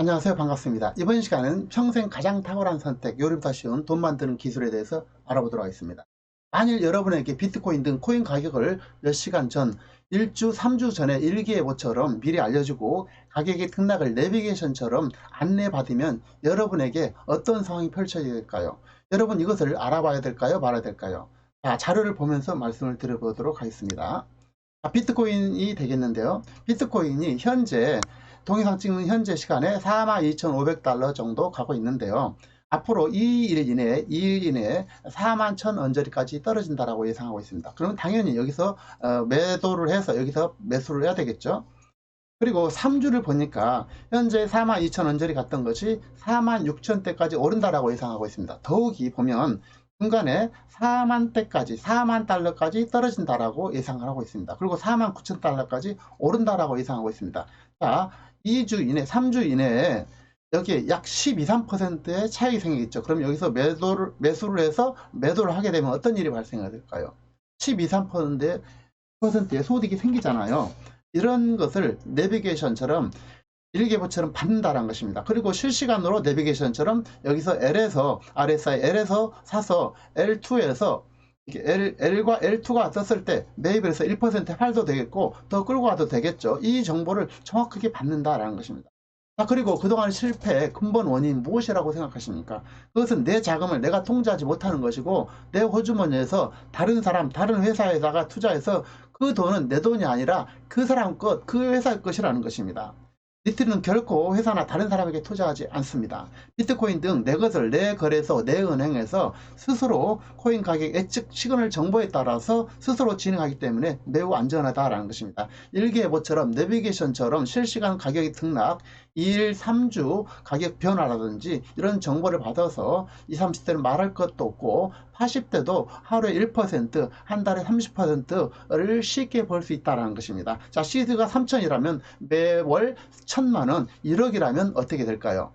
안녕하세요. 반갑습니다. 이번 시간은 평생 가장 탁월한 선택, 요리보다 쉬운 돈 만드는 기술에 대해서 알아보도록 하겠습니다. 만일 여러분에게 비트코인 등 코인 가격을 몇 시간 전, 1주, 3주 전에 일기예보처럼 미리 알려주고 가격의 등락을 내비게이션처럼 안내받으면 여러분에게 어떤 상황이 펼쳐질까요? 여러분 이것을 알아봐야 될까요? 말아야 될까요? 자, 자료를 보면서 말씀을 드려보도록 하겠습니다. 자, 비트코인이 되겠는데요. 비트코인이 현재 동영상 찍는 현재 시간에 42,500달러 정도 가고 있는데요. 앞으로 2일 이내에 2일 이내에 4만 1천 언저리까지 떨어진다라고 예상하고 있습니다. 그러면 당연히 여기서 어, 매도를 해서 여기서 매수를 해야 되겠죠. 그리고 3주를 보니까 현재 4만 2천 언저리 갔던 것이 4만 6천 대까지 오른다라고 예상하고 있습니다. 더욱이 보면 중간에 4만 대까지 4만 달러까지 떨어진다라고 예상을 하고 있습니다. 그리고 4만 9천 달러까지 오른다라고 예상하고 있습니다. 자, 2주 이내, 3주 이내에 여기에 약 12, 3%의 차익이 생기겠죠. 그럼 여기서 매도를, 매수를 해서 매도를 하게 되면 어떤 일이 발생할까요? 12, 3%의 퍼센트의 소득이 생기잖아요. 이런 것을 내비게이션처럼 일기예보처럼 받는다는 것입니다. 그리고 실시간으로 내비게이션처럼 여기서 L에서 RSI L에서 사서 L2에서 L, L과 L2가 떴을 때 매입을 해서 1% 팔도 되겠고 더 끌고 가도 되겠죠. 이 정보를 정확하게 받는다라는 것입니다. 자, 그리고 그동안 실패의 근본 원인 무엇이라고 생각하십니까? 그것은 내 자금을 내가 통제하지 못하는 것이고 내 호주머니에서 다른 사람, 다른 회사에다가 투자해서 그 돈은 내 돈이 아니라 그 사람 것, 그 회사의 것이라는 것입니다. 니트는 결코 회사나 다른 사람에게 투자하지 않습니다. 비트코인 등 내 것을 내 거래소, 내 은행에서 스스로 코인 가격 예측 시그널 정보에 따라서 스스로 진행하기 때문에 매우 안전하다라는 것입니다. 일기예보처럼 내비게이션처럼 실시간 가격이 등락, 2일, 3주 가격 변화라든지 이런 정보를 받아서 20, 30대는 말할 것도 없고 80대도 하루에 1%, 한 달에 30%를 쉽게 벌 수 있다는 것입니다. 자, 시드가 3천이라면 매월 1 천만 원, 1억이라면 어떻게 될까요?